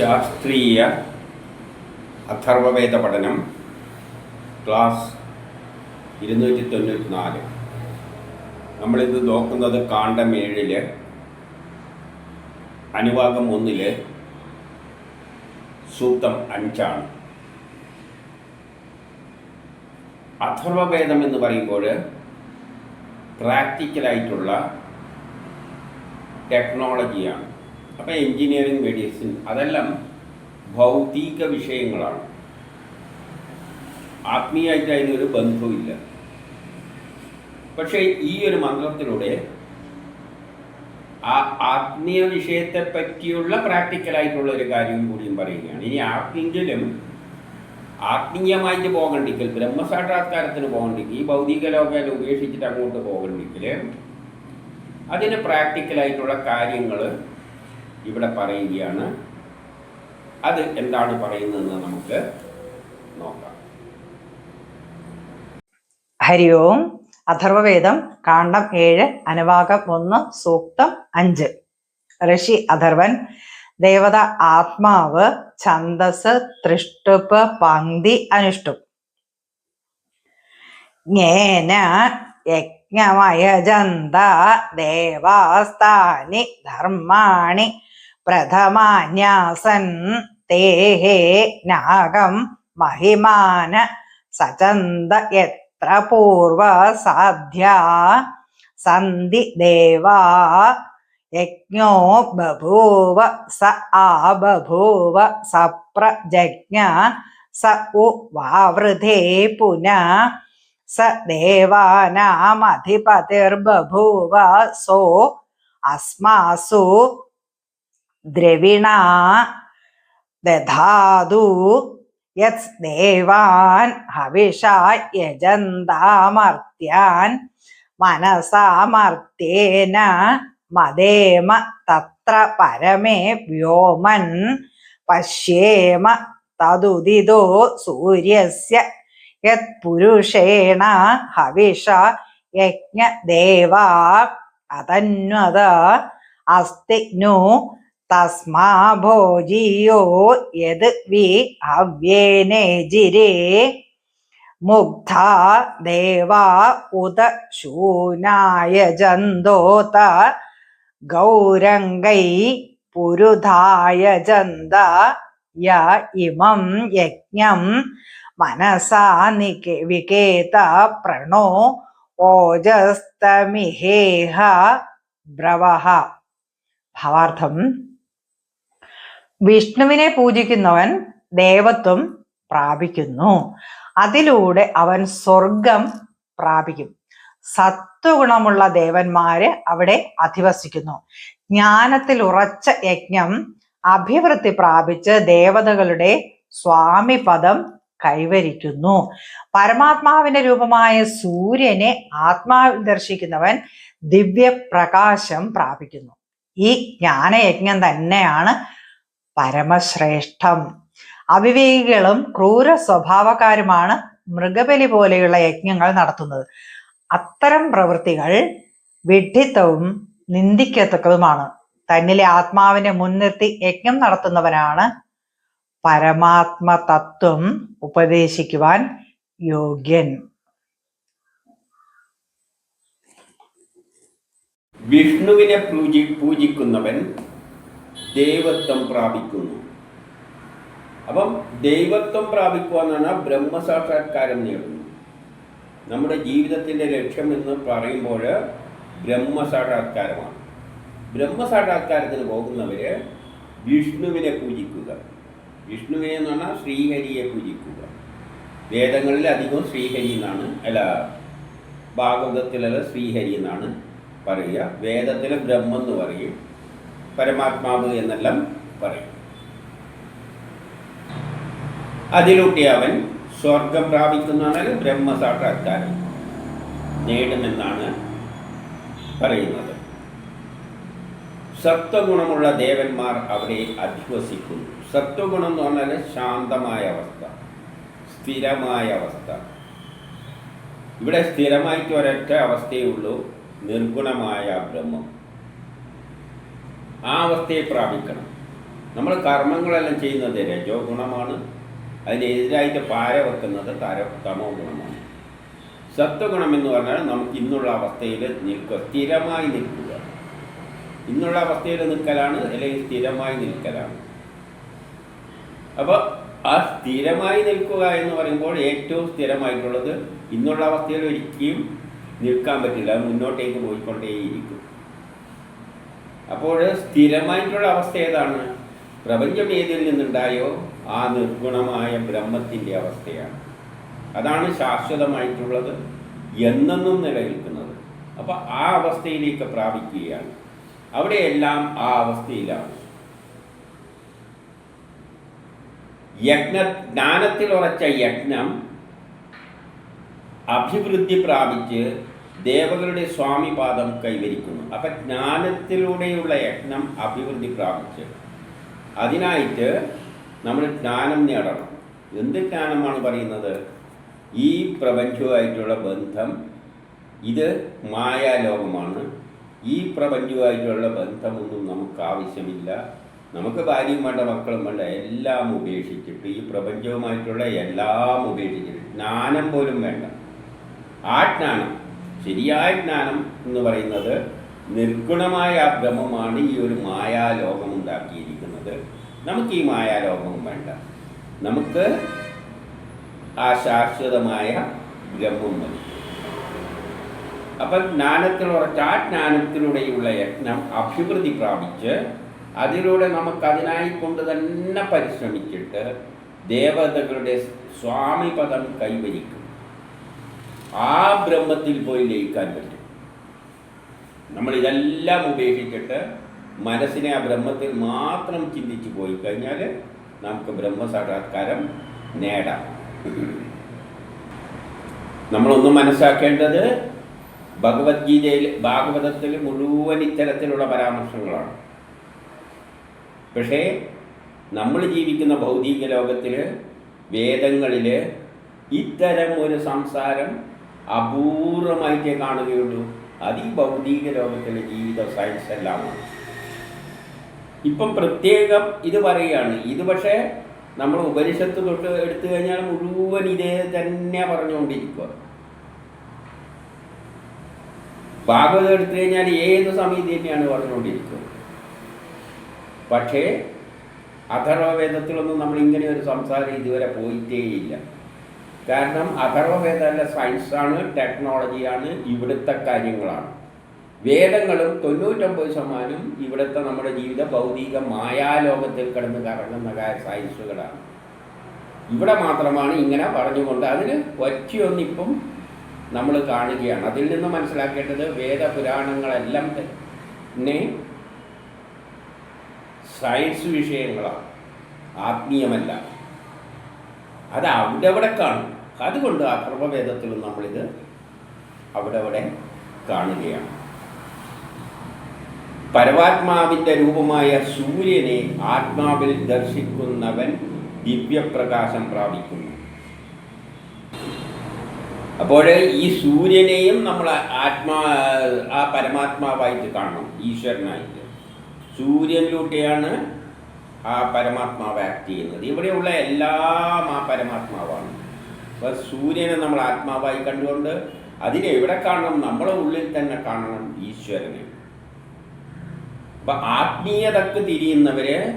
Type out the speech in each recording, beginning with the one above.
ശാസ്ത്രീയ അഥർവവേദ പഠനം ക്ലാസ് ഇരുന്നൂറ്റി തൊണ്ണൂറ്റി നാല് നമ്മളിത് നോക്കുന്നത് കാണ്ഡം ഏഴിൽ അനുവാദം ഒന്നിൽ സൂക്തം അഞ്ചാണ്. അഥർവവേദം എന്ന് പറയുമ്പോൾ പ്രാക്ടിക്കലായിട്ടുള്ള ടെക്നോളജിയാണ്. അപ്പോൾ എൻജിനീയറിംഗ് മെഡിസിൻ അതെല്ലാം ഭൗതിക വിഷയങ്ങളാണ്. ആത്മീയമായിട്ട് അതിനൊരു ബന്ധവുമില്ല. പക്ഷേ ഈ ഒരു മന്ത്രത്തിലൂടെ ആ ആത്മീയ വിഷയത്തെ പറ്റിയുള്ള പ്രാക്ടിക്കലായിട്ടുള്ള ഒരു കാര്യം കൂടിയും പറയുകയാണ്. ഇനി ആർക്കെങ്കിലും ആത്മീയമായിട്ട് പോകണ്ടെങ്കിൽ ബ്രഹ്മസാക്ഷാത്കാരത്തിന് പോകണ്ടെങ്കിൽ ഈ ഭൗതിക ലോകം ഉപേക്ഷിച്ചിട്ട് അങ്ങോട്ട് പോകണ്ടെങ്കിൽ അതിന് പ്രാക്ടിക്കലായിട്ടുള്ള കാര്യങ്ങൾ ഇവിടെ പറയുകയാണ്. അത് എന്താണ് പറയുന്നതെന്ന് നമുക്ക് നോക്കാം. ഹരി ഓം അഥർവവേദം കാണ്ഡം ഏഴ് അനുവാകം ഒന്ന് സൂക്തം അഞ്ച്. ഋഷി അഥർവൻ ദേവത ആത്മാവ് ഛന്ദസ് തൃഷ്ടുപ്പ് പങ്ക്തി അനുഷ്ടുപ്പ്. ജ്ഞേന യജ്ഞമയജന്ത ദേവാസ്താനി ധർമാണി പ്രഥമാന്യാസൻ തേഹേ നാഗം മഹിമാന സചന്ത എത്ര പൂർവ സാധ്യ സന്ധി ദേവാ യജ്ഞോ ബഭൂവ സ ആബഭൂവ സപ്രജജ്ഞ സ ഉ വാവൃധേ പുന സ ദേവാനാമധിപതിർബഭൂവ സോ അസ്മാസു ദ്രവിണ ദധാതു യത് ദേവാൻ ഹവിഷ യജന്താമർത്യാൻ മനസാമർത്തേന മദേമ തത്ര പരമേ വ്യോമൻ പശ്യേമ തതുദിതോ സൂര്യസ്യ യത് പുരുഷേണ ഹവിഷ യജ്ഞദേവാ അതന്വത അസ്തി നു തസ്മാ ഭോജിയോ യത് വി ഹവ്യേനേജിരേ മുഗ്ധ ദേവാ ഉത ശൂനായ ജന്തോത ഗൗരംഗൈ പുരുധായ ജന്ത യ ഇമം യജ്ഞം മനസാ നികേ വികേത പ്രണോ ഓജസ്തമിഹേഹ ബ്രവഹ. ഭാവാർത്ഥം. വിഷ്ണുവിനെ പൂജിക്കുന്നവൻ ദേവത്വം പ്രാപിക്കുന്നു. അതിലൂടെ അവൻ സ്വർഗം പ്രാപിക്കും. സത്വഗുണമുള്ള ദേവന്മാര് അവിടെ അധിവസിക്കുന്നു. ജ്ഞാനത്തിൽ ഉറച്ച യജ്ഞം അഭിവൃദ്ധി പ്രാപിച്ച് ദേവതകളുടെ സ്വാമിപദം കൈവരിക്കുന്നു. പരമാത്മാവിന്റെ രൂപമായ സൂര്യനെ ആത്മാവിൽ ദർശിക്കുന്നവൻ ദിവ്യപ്രകാശം പ്രാപിക്കുന്നു. ഈ ജ്ഞാനയജ്ഞം തന്നെയാണ് പരമശ്രേഷ്ഠം. അവിവേകികളും ക്രൂര സ്വഭാവക്കാരുമാണ് മൃഗബലി പോലെയുള്ള യജ്ഞങ്ങൾ നടത്തുന്നത്. അത്തരം പ്രവൃത്തികൾ വിഡ്ഢിത്തവും നിന്ദിക്കത്തക്കതുമാണ്. തന്നിലെ ആത്മാവിനെ മുൻനിർത്തി യജ്ഞം നടത്തുന്നവനാണ് പരമാത്മ തത്വം ഉപദേശിക്കുവാൻ യോഗ്യൻ. വിഷ്ണുവിനെ പൂജി പൂജിക്കുന്നവൻ ദൈവത്വം പ്രാപിക്കുന്നു. അപ്പം ദൈവത്വം പ്രാപിക്കുക എന്നാണ് ബ്രഹ്മസാക്ഷാത്കാരം നേടുന്നു നമ്മുടെ ജീവിതത്തിന്റെ ലക്ഷ്യം എന്ന് പറയുമ്പോൾ ബ്രഹ്മസാക്ഷാത്കാരമാണ്. ബ്രഹ്മസാക്ഷാത്കാരത്തിന് പോകുന്നവർ വിഷ്ണുവിനെ പൂജിക്കുക. വിഷ്ണുവിനെ എന്ന് പറഞ്ഞാൽ ശ്രീഹരിയെ പൂജിക്കുക. വേദങ്ങളിൽ അധികം ശ്രീഹരി എന്നാണ് അല്ല ഭാഗവതത്തിലല്ല ശ്രീഹരി എന്നാണ് പറയുക. വേദത്തിലെ ബ്രഹ്മം എന്ന് പറയും പരമാത്മാവ് എന്നെല്ലാം പറയും. അതിലൂട്ടി അവൻ സ്വർഗം പ്രാപിക്കുന്നതാണെങ്കിൽ ബ്രഹ്മസാക്ഷാത്കാരം നേടുമെന്നാണ് പറയുന്നത്. സത്വഗുണമുള്ള ദേവന്മാർ അവിടെ അധിവസിക്കുന്നു. സത്വഗുണം എന്ന് പറഞ്ഞാൽ ശാന്തമായ അവസ്ഥ സ്ഥിരമായ അവസ്ഥ. ഇവിടെ സ്ഥിരമായിട്ട് ഒരൊറ്റ അവസ്ഥയേ ഉള്ളൂ നിർഗുണമായ ബ്രഹ്മം. ആ അവസ്ഥയെ പ്രാപിക്കണം. നമ്മൾ കർമ്മങ്ങളെല്ലാം ചെയ്യുന്നത് രജോ ഗുണമാണ് അതിനെതിരായിട്ട് പാര വെക്കുന്നത് തര തമോ ഗുണമാണ്. സത്വഗുണം എന്ന് പറഞ്ഞാൽ നമുക്ക് ഇന്നുള്ള അവസ്ഥയിൽ നിൽക്കുക സ്ഥിരമായി നിൽക്കുക. ഇന്നുള്ള അവസ്ഥയിൽ നിൽക്കലാണ് അല്ലെങ്കിൽ സ്ഥിരമായി നിൽക്കലാണ്. അപ്പോൾ ആ സ്ഥിരമായി നിൽക്കുക എന്ന് പറയുമ്പോൾ ഏറ്റവും സ്ഥിരമായിട്ടുള്ളത് ഇന്നുള്ള അവസ്ഥയിൽ ഒരിക്കലും നിൽക്കാൻ പറ്റില്ല. അത് മുന്നോട്ടേക്ക് പോയിക്കൊണ്ടേയിരിക്കും. അപ്പോൾ സ്ഥിരമായിട്ടുള്ള അവസ്ഥ ഏതാണ്? പ്രപഞ്ചം ഏതിൽ നിന്നുണ്ടായോ? ആ നിർഗുണമായ ബ്രഹ്മത്തിന്റെ അവസ്ഥയാണ്. അതാണ് ശാശ്വതമായിട്ടുള്ളത് എന്നെന്നും നിലനിൽക്കുന്നത്. അപ്പോൾ ആ അവസ്ഥയിലേക്ക് പ്രാപിക്കുകയാണ്. അവിടെയെല്ലാം ആ അവസ്ഥയിലാണ്. യജ്ഞ ജ്ഞാനത്തിൽ ഉറച്ച യജ്ഞം അഭിവൃദ്ധി പ്രാപിച്ച് ദേവകളുടെ സ്വാമിപാദം കൈവരിക്കുന്നു. അപ്പൊ ജ്ഞാനത്തിലൂടെയുള്ള യജ്ഞം അഭിവൃദ്ധി പ്രാപിച്ച്. അതിനായിട്ട് നമ്മൾ ജ്ഞാനം നേടണം. എന്ത് ജ്ഞാനമാണ് പറയുന്നത്? ഈ പ്രപഞ്ചവുമായിട്ടുള്ള ബന്ധം ഇത് മായാലോകമാണ്. ഈ പ്രപഞ്ചവുമായിട്ടുള്ള ബന്ധമൊന്നും നമുക്ക് ആവശ്യമില്ല. നമുക്ക് ഭാര്യയും വേണ്ട മക്കളും വേണ്ട എല്ലാം ഉപേക്ഷിച്ചിട്ട് ഈ പ്രപഞ്ചവുമായിട്ടുള്ള എല്ലാം ഉപേക്ഷിച്ചിട്ട് ജ്ഞാനം പോലും വേണ്ട. ആ ജ്ഞാനം ശരിയായ ജ്ഞാനം എന്ന് പറയുന്നത് നിർഗുണമായ ആ ബ്രഹ്മമാണ് ഈ ഒരു മായാലോകം ഉണ്ടാക്കിയിരിക്കുന്നത്. നമുക്ക് ഈ മായാലോകം വേണ്ട. നമുക്ക് ആ ശാശ്വതമായ ബ്രഹ്മം മതി. അപ്പം ജ്ഞാനത്തിൽ ഉറച്ച ആ ജ്ഞാനത്തിലൂടെയുള്ള യജ്ഞം അഭിവൃദ്ധി പ്രാപിച്ച് അതിലൂടെ നമുക്ക് അതിനായി കൊണ്ട് തന്നെ പരിശ്രമിച്ചിട്ട് ദേവതകളുടെ സ്വാമിപദം കൈവരിക്കും. ആ ബ്രഹ്മത്തിൽ പോയി ലയിക്കാൻ പറ്റും. നമ്മൾ ഇതെല്ലാം ഉപേക്ഷിച്ചിട്ട് മനസ്സിനെ ആ ബ്രഹ്മത്തിൽ മാത്രം ചിന്തിച്ചു പോയി കഴിഞ്ഞാൽ നമുക്ക് ബ്രഹ്മസാക്ഷാത്കാരം നേടാം. നമ്മളൊന്നും മനസ്സാക്കേണ്ടത് ഭഗവത്ഗീതയിൽ ഭാഗവതത്തിൽ മുഴുവൻ ഇത്തരത്തിലുള്ള പരാമർശങ്ങളാണ്. പക്ഷേ നമ്മൾ ജീവിക്കുന്ന ഭൗതിക ലോകത്തിൽ വേദങ്ങളിൽ ഇത്തരം ഒരു സംസാരം അപൂർവമായിട്ടേ കാണുകയുള്ളൂ. അത് ഈ ഭൗതിക ലോകത്തിലെ ജീവിത സയൻസ് എല്ലാമാണ് ഇപ്പം പ്രത്യേകം ഇത് പറയുകയാണ്. ഇത് പക്ഷേ നമ്മൾ ഉപനിഷത്ത് തൊട്ട് എടുത്തു കഴിഞ്ഞാൽ മുഴുവൻ ഇതേ തന്നെ പറഞ്ഞുകൊണ്ടിരിക്കുക. ഭാഗവതം എടുത്തു കഴിഞ്ഞാൽ ഏത് സമയത്ത് തന്നെയാണ് പറഞ്ഞുകൊണ്ടിരിക്കുന്നത് പക്ഷേ അഥർവവേദത്തിലൊന്നും നമ്മൾ ഇങ്ങനെ ഒരു സംസാരം ഇതുവരെ പോയിട്ടേയില്ല. കാരണം അഥർവവേദമല്ല സയൻസാണ് ടെക്നോളജിയാണ് ഇവിടുത്തെ കാര്യങ്ങളാണ്. വേദങ്ങളും തൊണ്ണൂറ്റൊമ്പത് ശതമാനം ഇവിടുത്തെ നമ്മുടെ ജീവിത ഭൗതിക മായാലോകത്തിൽ കിടന്ന് കറങ്ങുന്ന സയൻസുകളാണ്. ഇവിടെ മാത്രമാണ് ഇങ്ങനെ പറഞ്ഞുകൊണ്ട് അതിന് ഒറ്റയൊന്നിപ്പം നമ്മൾ കാണുകയാണ്. അതിൽ നിന്ന് മനസ്സിലാക്കേണ്ടത് വേദപുരാണങ്ങളെല്ലാം തന്നെ സയൻസ് വിഷയങ്ങളാണ്. ആത്മീയമല്ല. അത് അവിടെ അവിടെ കാണും. അതുകൊണ്ട് അഥർവവേദത്തിലും നമ്മളിത് അവിടെ അവിടെ കാണുകയാണ്. പരമാത്മാവിന്റെ രൂപമായ സൂര്യനെ ആത്മാവിൽ ദർശിക്കുന്നവൻ ദിവ്യപ്രകാശം പ്രാപിക്കുന്നു. അപ്പോൾ ഈ സൂര്യനെയും നമ്മൾ ആത്മാ ആ പരമാത്മാവായിട്ട് കാണണം ഈശ്വരനായിട്ട്. സൂര്യനിലൂടെയാണ് ആ പരമാത്മാവ് ആക്ട് ചെയ്യുന്നത്. ഇവിടെയുള്ള എല്ലാം ആ പരമാത്മാവാണ്. അപ്പോൾ സൂര്യനെ നമ്മൾ ആത്മാവായി കണ്ടുകൊണ്ട് അതിനെ എവിടെ കാണണം? നമ്മളെ ഉള്ളിൽ തന്നെ കാണണം ഈശ്വരനെ. അപ്പം ആത്മീയതക്ക് തിരിയുന്നവര്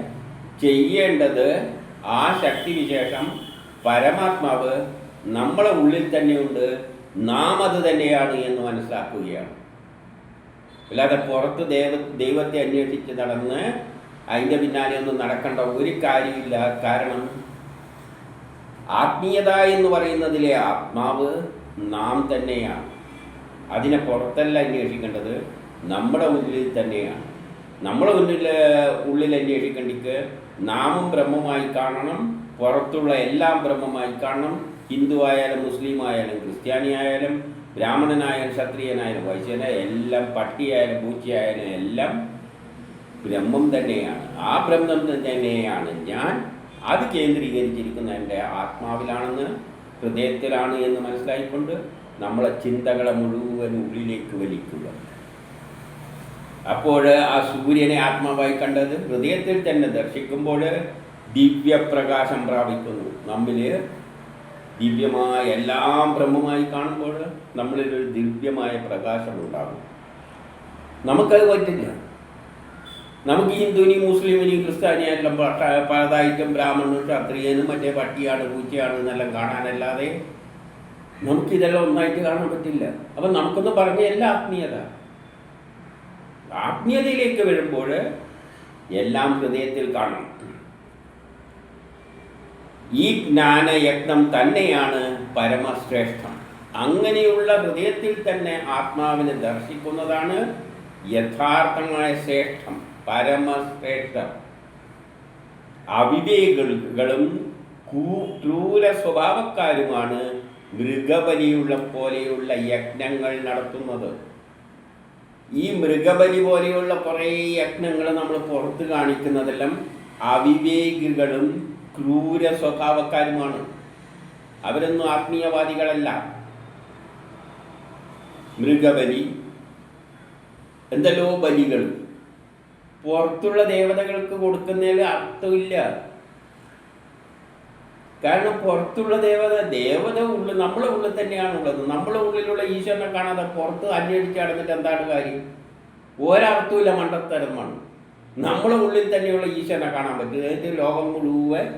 ചെയ്യേണ്ടത് ആ ശക്തിവിശേഷം പരമാത്മാവ് നമ്മളെ ഉള്ളിൽ തന്നെയുണ്ട്. നാം അത് തന്നെയാണ് എന്ന് മനസ്സിലാക്കുകയാണ്. അല്ലാതെ പുറത്ത് ദൈവ ദൈവത്തെ അന്വേഷിച്ച് നടന്ന് അതിന്റെ പിന്നാലെ ഒന്നും നടക്കേണ്ട ഒരു കാര്യമില്ല. കാരണം ആത്മീയത എന്ന് പറയുന്നതിലെ ആത്മാവ് നാം തന്നെയാണ്. അതിനെ പുറത്തല്ല അന്വേഷിക്കേണ്ടത് നമ്മുടെ ഉള്ളിൽ തന്നെയാണ്. നമ്മുടെ ഉള്ളിൽ ഉള്ളിൽ അന്വേഷിക്കേണ്ടിക്ക് നാമും ബ്രഹ്മമായി കാണണം പുറത്തുള്ള എല്ലാം ബ്രഹ്മമായി കാണണം. ഹിന്ദു ആയാലും മുസ്ലിം ആയാലും ക്രിസ്ത്യാനി ആയാലും ബ്രാഹ്മണനായാലും ക്ഷത്രിയനായാലും വൈശ്യന എല്ലാം പട്ടിയായാലും പൂച്ചയായാലും എല്ലാം ബ്രഹ്മം തന്നെയാണ്. ആ ബ്രഹ്മം തന്നെയാണ് ഞാൻ അത് കേന്ദ്രീകരിച്ചിരിക്കുന്ന എന്റെ ആത്മാവിലാണെന്ന് ഹൃദയത്തിലാണ് എന്ന് മനസ്സിലായിക്കൊണ്ട് നമ്മളെ ചിന്തകളെ മുഴുവൻ ഉള്ളിലേക്ക് വലിക്കുക. അപ്പോൾ ആ സൂര്യനെ ആത്മാവായി കണ്ടത് ഹൃദയത്തിൽ തന്നെ ദർശിക്കുമ്പോൾ ദിവ്യപ്രകാശം പ്രാപിക്കുന്നു. നമ്മിൽ ദിവ്യമായ എല്ലാം ബ്രഹ്മമായി കാണുമ്പോൾ നമ്മളിൽ ഒരു ദിവ്യമായ പ്രകാശം ഉണ്ടാകും. നമുക്കത് പറ്റില്ല. നമുക്ക് ഹിന്ദുവിനെയും മുസ്ലിമിനെയും ക്രിസ്ത്യാനിയെല്ലാം പലതായിട്ടും ബ്രാഹ്മണനും ക്ഷത്രിയനും മറ്റേ പട്ടിയാണ് പൂച്ചയാണ് എന്നെല്ലാം കാണാനല്ലാതെ നമുക്കിതെല്ലാം ഒന്നായിട്ട് കാണാൻ പറ്റില്ല. അപ്പം നമുക്കൊന്ന് പറഞ്ഞല്ല ആത്മീയത. ആത്മീയതയിലേക്ക് വരുമ്പോൾ എല്ലാം ഹൃദയത്തിൽ കാണണം ഈ ജ്ഞാനയജ്ഞം തന്നെയാണ് പരമശ്രേഷ്ഠം. അങ്ങനെയുള്ള ഹൃദയത്തിൽ തന്നെ ആത്മാവിനെ ദർശിക്കുന്നതാണ് യഥാർത്ഥമായ ശ്രേഷ്ഠം പരമശ്രേഷ്ഠം. അവിവേകികളും കൂ- ക്രൂര സ്വഭാവക്കാരുമാണ് മൃഗബലിയുള്ള പോലെയുള്ള യജ്ഞങ്ങൾ നടത്തുന്നത്. ഈ മൃഗബലി പോലെയുള്ള കുറേ യജ്ഞങ്ങൾ നമ്മൾ പുറത്ത് കാണിക്കുന്നതെല്ലാം അവിവേകികളും ക്രൂര സ്വഭാവക്കാരുമാണ്. അവരൊന്നും ആത്മീയവാദികളല്ല. മൃഗബലി എന്തല്ലോ ബലികൾ പുറത്തുള്ള ദേവതകൾക്ക് കൊടുക്കുന്നതിൽ അർത്ഥമില്ല. കാരണം പുറത്തുള്ള ദേവത ദേവത ഉള്ളിൽ നമ്മളെ ഉള്ളിൽ തന്നെയാണ് ഉള്ളത്. നമ്മളെ ഉള്ളിലുള്ള ഈശ്വരനെ കാണാതെ പുറത്ത് അന്വേഷിച്ച് നടന്നിട്ട് എന്താണ് കാര്യം? ഒരർത്ഥമില്ല മണ്ടത്തരമാണ്. നമ്മളെ ഉള്ളിൽ തന്നെയുള്ള ഈശ്വരനെ കാണാൻ പറ്റും. അതായത് ലോകം മുഴുവൻ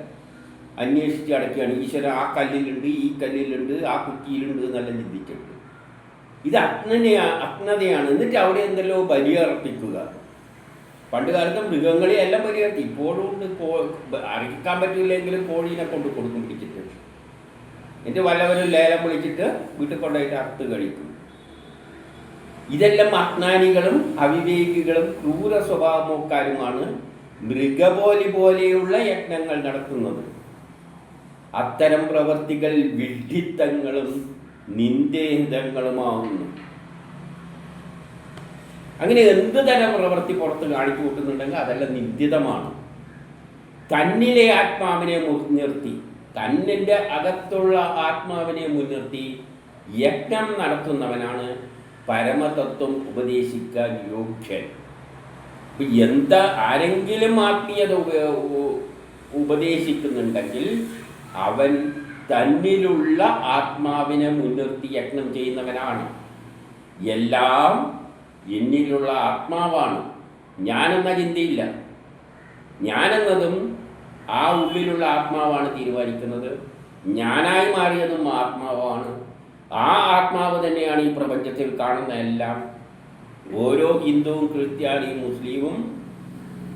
അന്വേഷിച്ച് അടക്കുകയാണ് ഈശ്വരൻ ആ കല്ലിലുണ്ട് ഈ കല്ലിലുണ്ട് ആ കുറ്റിയിലുണ്ട് എന്നെല്ലാം ചിന്തിച്ചിട്ടുണ്ട് ഇത് അജ്ഞനെയാ അജ്ഞതയാണ്. എന്നിട്ട് അവിടെ എന്തെല്ലോ ബലിയർപ്പിക്കുക. പണ്ട് കാലത്ത് മൃഗങ്ങളെ എല്ലാം ബലിയർത്തി. ഇപ്പോഴും ഉണ്ട്. കോ അരക്കാൻ പറ്റില്ലെങ്കിലും കോഴീനെ കൊണ്ട് കൊടുക്കും പിടിച്ചിട്ട്. എന്നിട്ട് വല്ലവരും ലേലം വിളിച്ചിട്ട് വീട്ടിൽ കൊണ്ടുപോയിട്ട് അറുത്ത് കഴിക്കും. ഇതെല്ലാം അജ്ഞാനികളും അവിവേകികളും ക്രൂര സ്വഭാവക്കാരുമാണ് മൃഗപോലി പോലെയുള്ള യജ്ഞങ്ങൾ നടത്തുന്നത്. അത്തരം പ്രവർത്തികൾ വിഡ്ഢിത്തങ്ങളും നിന്ദേഹിതങ്ങളുമാവുന്നു. അങ്ങനെ എന്ത് തരം പ്രവൃത്തി പുറത്ത് കാണിച്ചു കൂട്ടുന്നുണ്ടെങ്കിൽ അതെല്ലാം നിന്ദിതമാണ്. തന്നിലെ ആത്മാവിനെ മുൻനിർത്തി തന്നിന്റെ അകത്തുള്ള ആത്മാവിനെ മുൻനിർത്തി യജ്ഞം നടത്തുന്നവനാണ് പരമതത്വം ഉപദേശിക്കാൻ യോഗ്യൻ. ഇപ്പൊ എന്താ ആരെങ്കിലും ആത്മീയത ഉപദേശിക്കുന്നുണ്ടെങ്കിൽ അവൻ തന്നിലുള്ള ആത്മാവിനെ മുൻനിർത്തി യജ്ഞം ചെയ്യുന്നവനാണ്. എല്ലാം എന്നിലുള്ള ആത്മാവാണ്. ഞാനെന്ന ചിന്തയില്ല. ഞാനെന്നതും ആ ഉള്ളിലുള്ള ആത്മാവാണ് തീരുമാനിക്കുന്നത്. ഞാനായി മാറിയതും ആത്മാവാണ്. ആ ആത്മാവ് തന്നെയാണ് ഈ പ്രപഞ്ചത്തിൽ കാണുന്ന എല്ലാം. ഓരോ ഹിന്ദുവും ക്രിസ്ത്യാനിയും മുസ്ലിമും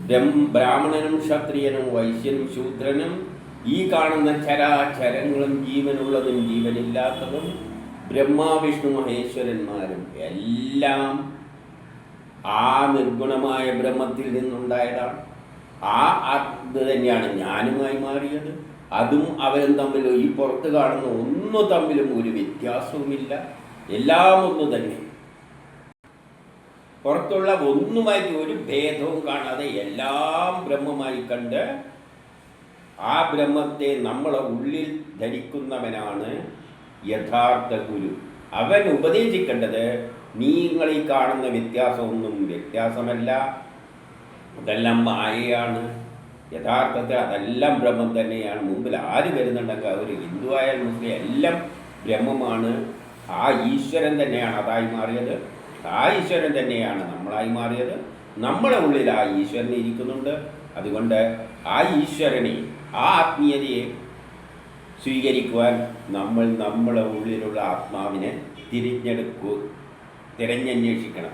ബ്രം- ബ്രാഹ്മണനും ക്ഷത്രിയനും വൈശ്യനും ശൂദ്രനും ഈ കാണുന്ന ചരാചരങ്ങളും ജീവനുള്ളതും ജീവനില്ലാത്തതും ബ്രഹ്മാവിഷ്ണു മഹേശ്വരന്മാരും എല്ലാം ആ നിർഗുണമായ ബ്രഹ്മത്തിൽ നിന്നുണ്ടായതാണ്. ആ അത് തന്നെയാണ് ഞാനുമായി മാറിയത്. അതും അവരും തമ്മിൽ ഈ പുറത്ത് കാണുന്ന ഒന്നും തമ്മിലും ഒരു വ്യത്യാസവുമില്ല. എല്ലാം ഒന്ന് തന്നെ. പുറത്തുള്ള ഒന്നുമായി ഒരു ഭേദവും കാണാതെ എല്ലാം ബ്രഹ്മമായി കണ്ട് ആ ബ്രഹ്മത്തെ നമ്മളെ ഉള്ളിൽ ധരിക്കുന്നവനാണ് യഥാർത്ഥ ഗുരു. അവൻ ഉപദേശിക്കേണ്ടത് നിങ്ങൾ ഈ കാണുന്ന വ്യത്യാസമൊന്നും വ്യത്യാസമല്ല. അതെല്ലാം മായയാണ്. യഥാർത്ഥത്തിൽ അതെല്ലാം ബ്രഹ്മം തന്നെയാണ്. മുമ്പിൽ ആര് വരുന്നുണ്ടെങ്കിൽ അവർ ഹിന്ദു ആയാലും മുസ്ലിം എല്ലാം ബ്രഹ്മമാണ്. ആ ഈശ്വരൻ തന്നെയാണ് അതായി മാറിയത്. ആ ഈശ്വരൻ തന്നെയാണ് നമ്മളായി മാറിയത്. നമ്മളെ ഉള്ളിൽ ആ ഈശ്വരൻ ഇരിക്കുന്നുണ്ട്. അതുകൊണ്ട് ആ ഈശ്വരനെ ആ ആത്മീയതയെ സ്വീകരിക്കുവാൻ നമ്മൾ നമ്മുടെ ഉള്ളിലുള്ള ആത്മാവിനെ തിരിഞ്ഞെടുക്കൂ തിരഞ്ഞന്വേഷിക്കണം.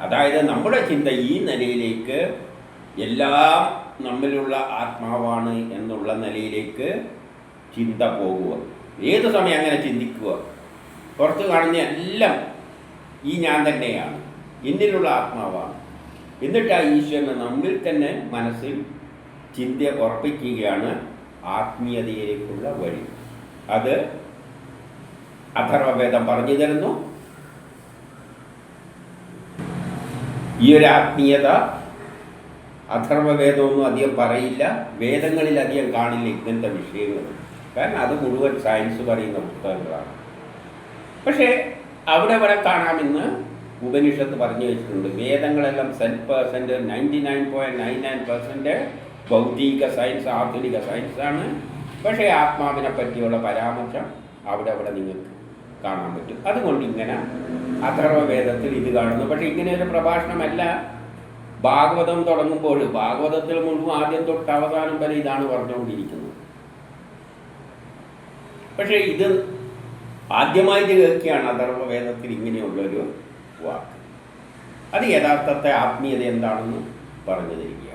അതായത് നമ്മുടെ ചിന്ത ഈ നിലയിലേക്ക് എല്ലാം നമ്മിലുള്ള ആത്മാവാണ് എന്നുള്ള നിലയിലേക്ക് ചിന്ത പോകുക. ഏത് സമയം അങ്ങനെ ചിന്തിക്കുക? പുറത്ത് കാണുന്ന എല്ലാം ഈ ഞാൻ തന്നെയാണ്. എന്നിലുള്ള ആത്മാവാണ്. എന്നിട്ട് ആ ഈശ്വരനെ നമ്മിൽ തന്നെ മനസ്സിൽ ചിന്ത ഉറപ്പിക്കുകയാണ് ആത്മീയതയിലേക്കുള്ള വഴി. അത് അഥർവവേദം പറഞ്ഞു തരുന്നു. ഈ ഒരു ആത്മീയത അഥർവവേദമൊന്നും അധികം പറയില്ല. വേദങ്ങളിൽ അധികം കാണില്ല ഇങ്ങനത്തെ വിഷയങ്ങൾ. കാരണം അത് മുഴുവൻ സയൻസ് പറയുന്ന പുസ്തകങ്ങളാണ്. പക്ഷേ അവിടെ വരെ കാണാമെന്ന് ഉപനിഷത്ത് പറഞ്ഞു വെച്ചിട്ടുണ്ട്. വേദങ്ങളെല്ലാം self percent ninety nine point nine nine percent ഭൗതിക സയൻസ് ആധുനിക സയൻസാണ് പക്ഷേ ആത്മാവിനെ പറ്റിയുള്ള പരാമർശം അവിടെ അവിടെ നിങ്ങൾക്ക് കാണാൻ പറ്റും. അതുകൊണ്ട് ഇങ്ങനെ അഥർവ വേദത്തിൽ ഇത് കാണുന്നു. പക്ഷേ ഇങ്ങനെ ഒരു പ്രഭാഷണമല്ല. ഭാഗവതം തുടങ്ങുമ്പോൾ ഭാഗവതത്തിൽ മുഴുവൻ ആദ്യം തൊട്ട് അവസാനം വരെ ഇതാണ് പറഞ്ഞുകൊണ്ടിരിക്കുന്നത്. പക്ഷേ ഇത് ആദ്യമായിട്ട് കേൾക്കുകയാണ് അഥർവവേദത്തിൽ ഇങ്ങനെയുള്ളൊരു വാക്ക്. അത് യഥാർത്ഥത്തെ ആത്മീയത എന്താണെന്ന് പറഞ്ഞു തരികയാണ്.